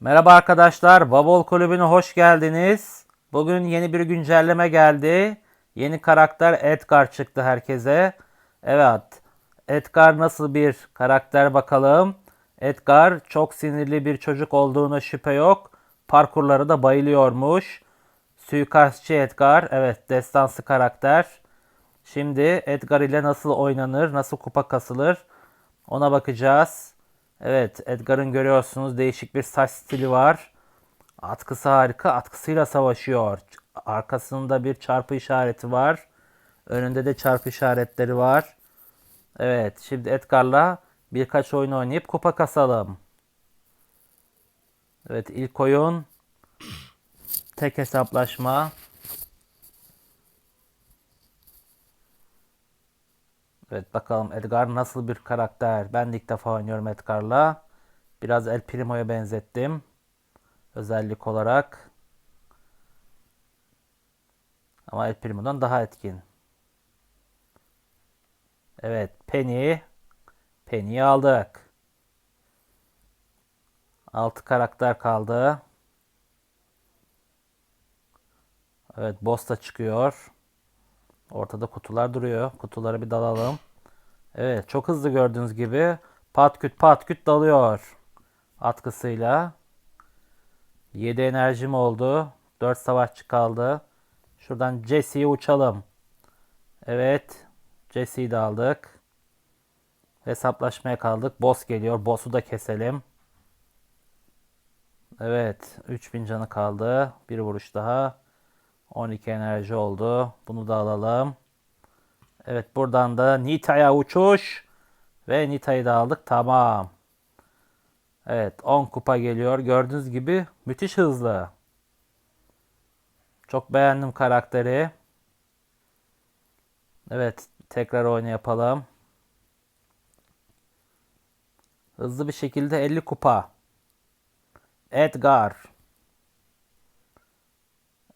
Merhaba arkadaşlar, Babol Kulübü'ne hoş geldiniz. Bugün yeni bir güncelleme geldi. Yeni karakter Edgar çıktı herkese. Evet, Edgar nasıl bir karakter bakalım. Edgar çok sinirli bir çocuk olduğuna şüphe yok. Parkurları da bayılıyormuş. Suikastçı Edgar, evet destansı karakter. Şimdi Edgar ile nasıl oynanır, nasıl kupa kasılır ona bakacağız. Evet Edgar'ın görüyorsunuz değişik bir saç stili var. Atkısı harika. Atkısıyla savaşıyor. Arkasında bir çarpı işareti var. Önünde de çarpı işaretleri var. Evet şimdi Edgar'la birkaç oyun oynayıp kupa kasalım. Evet ilk oyun tek hesaplaşma. Evet bakalım Edgar nasıl bir karakter. Ben de ilk defa oynuyorum Edgar'la. Biraz El Primo'ya benzettim. Özellik olarak. Ama El Primo'dan daha etkin. Evet Penny. Penny'yi aldık. 6 karakter kaldı. Evet boss da çıkıyor. Ortada kutular duruyor. Kutuları bir dalalım. Evet çok hızlı gördüğünüz gibi pat küt pat küt dalıyor. Atkısıyla. 7 enerjim oldu. 4 savaşçı kaldı. Şuradan Jesse'ye uçalım. Evet. Jesse'yi de aldık. Hesaplaşmaya kaldık. Boss geliyor. Boss'u da keselim. Evet. 3000 canı kaldı. Bir vuruş daha. 12 enerji oldu. Bunu da alalım. Evet buradan da Nita'ya uçuş. Ve Nita'yı da aldık. Tamam. Evet 10 kupa geliyor. Gördüğünüz gibi müthiş hızlı. Çok beğendim karakteri. Evet tekrar oyunu yapalım. Hızlı bir şekilde 50 kupa. Edgar.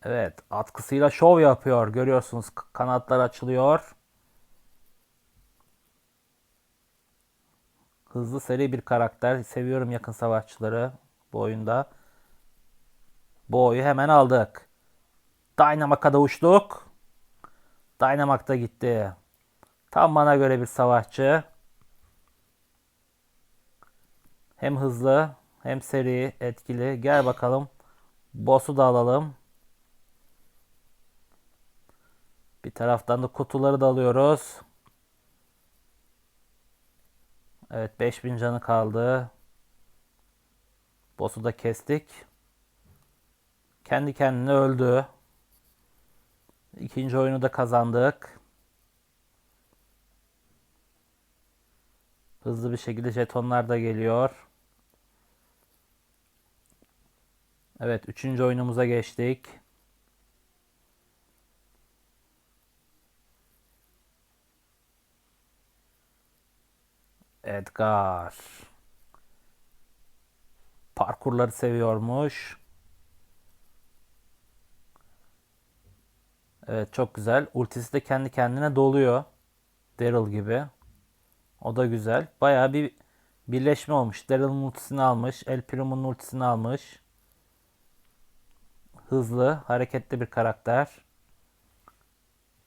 Evet, atkısıyla şov yapıyor. Görüyorsunuz kanatlar açılıyor. Hızlı seri bir karakter. Seviyorum yakın savaşçıları bu oyunda. Bu oyu hemen aldık. Dynamac'a da uçtuk. Dynamac da gitti. Tam bana göre bir savaşçı. Hem hızlı hem seri etkili. Gel bakalım. Boss'u da alalım. Bir taraftan da kutuları da alıyoruz. Evet 5000 canı kaldı. Boss'u da kestik. Kendi kendine öldü. İkinci oyunu da kazandık. Hızlı bir şekilde jetonlar da geliyor. Evet üçüncü oyunumuza geçtik. Edgar. Parkurları seviyormuş. Evet çok güzel. Ultisi de kendi kendine doluyor. Daryl gibi. O da güzel. Bayağı bir birleşme olmuş. Daryl'ın ultisini almış. El Primo'nun ultisini almış. Hızlı, hareketli bir karakter.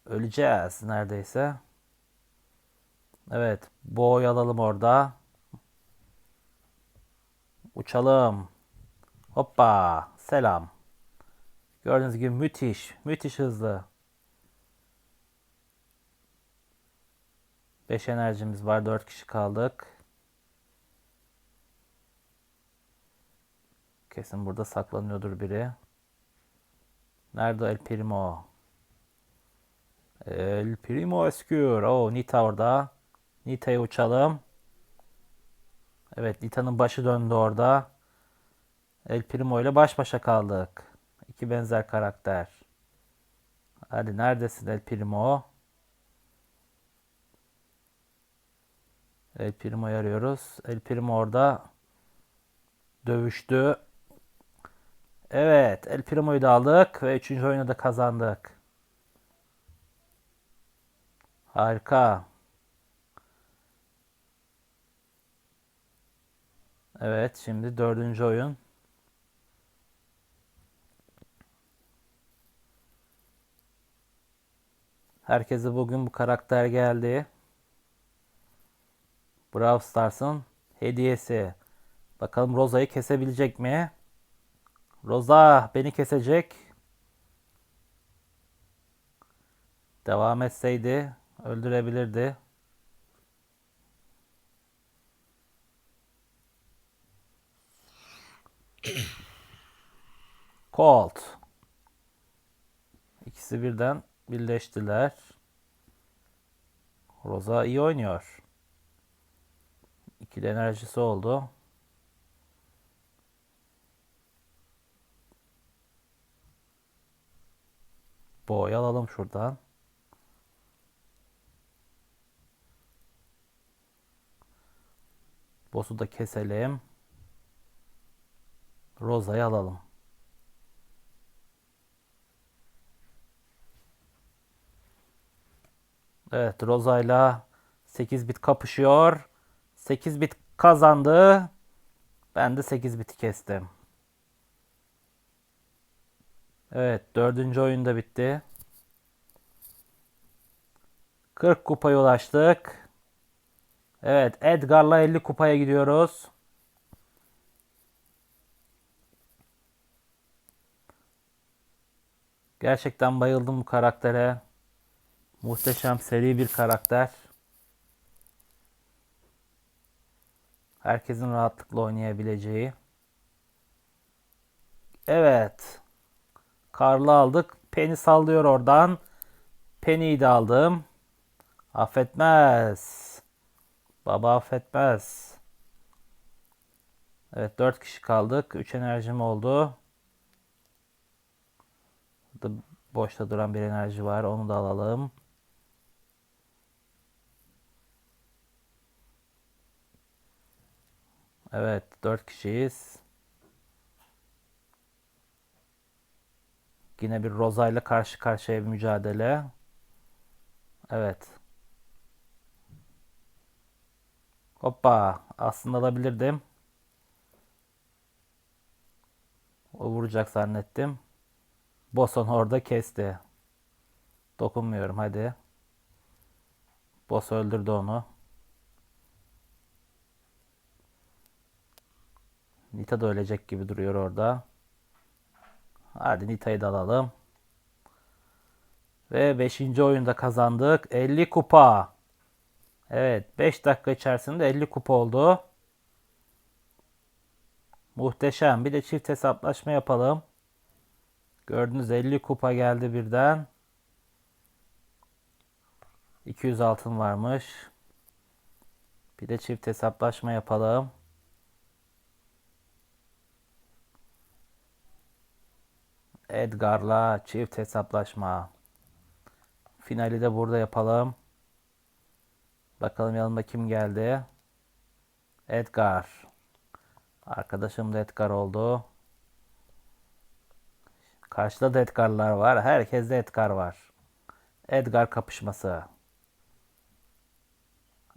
Öleceğiz neredeyse. Evet. Boy alalım orada. Uçalım. Hoppa. Selam. Gördüğünüz gibi müthiş. Müthiş hızlı. 5 enerjimiz var. 4 kişi kaldık. Kesin burada saklanıyordur biri. Nerede El Primo? El Primo Escure. Oh, Nita orada. Nita'ya uçalım. Evet Nita'nın başı döndü orada. El Primo ile baş başa kaldık. İki benzer karakter. Hadi neredesin El Primo? El Primo'yu arıyoruz. El Primo orada dövüştü. Evet El Primo'yu da aldık ve üçüncü oyunu da kazandık. Harika. Evet şimdi dördüncü oyun. Herkese bugün bu karakter geldi. Brawl Stars'ın hediyesi. Bakalım Rosa'yı kesebilecek mi? Rosa beni kesecek. Devam etseydi öldürebilirdi. Colt. İkisi birden birleştiler. Roza iyi oynuyor. İkili enerjisi oldu. Boy alalım şuradan. Boss'u da keselim. Roza'yı alalım. Evet Roza'yla 8 bit kapışıyor. 8 bit kazandı. Ben de 8 biti kestim. Evet dördüncü oyunda bitti. 40 kupaya ulaştık. Evet Edgar'la 50 kupaya gidiyoruz. Gerçekten bayıldım bu karaktere. Muhteşem seri bir karakter. Herkesin rahatlıkla oynayabileceği. Evet. Karlı aldık. Penny sallıyor oradan. Penny'yi de aldım. Affetmez. Baba affetmez. Evet 4 kişi kaldık. 3 enerjim oldu. Burada boşta duran bir enerji var. Onu da alalım. Evet 4 kişiyiz. Yine bir Roza ile karşı karşıya bir mücadele. Evet. Hoppa. Aslında alabilirdim. O vuracak zannettim. Boson orada kesti. Dokunmuyorum hadi. Boss öldürdü onu. Nita da ölecek gibi duruyor orada. Hadi Nita'yı da alalım. Ve 5. oyunda kazandık. 50 kupa. Evet 5 dakika içerisinde 50 kupa oldu. Muhteşem. Bir de çift hesaplaşma yapalım. Gördünüz 50 kupa geldi birden. 200 altın varmış. Bir de çift hesaplaşma yapalım. Edgar'la çift hesaplaşma. Finali de burada yapalım. Bakalım yanımda kim geldi? Edgar. Arkadaşım da Edgar oldu. Karşıda da Edgar'lar var. Herkeste Edgar var. Edgar kapışması.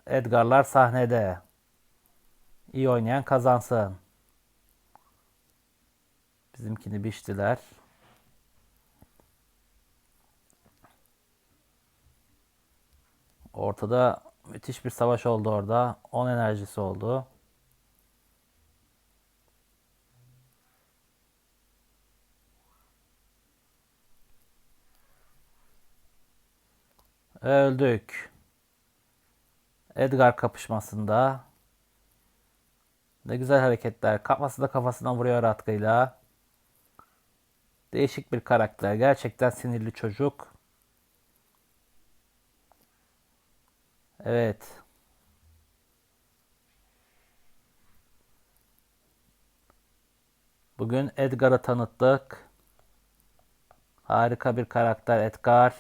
Edgar'lar sahnede. İyi oynayan kazansın. Bizimkini biçtiler. Ortada müthiş bir savaş oldu orada. 10 enerjisi oldu. Öldük. Edgar kapışmasında. Ne güzel hareketler. Kafası da kafasına vuruyor atkıyla. Değişik bir karakter. Gerçekten sinirli çocuk. Evet. Bugün Edgar'ı tanıttık. Harika bir karakter Edgar.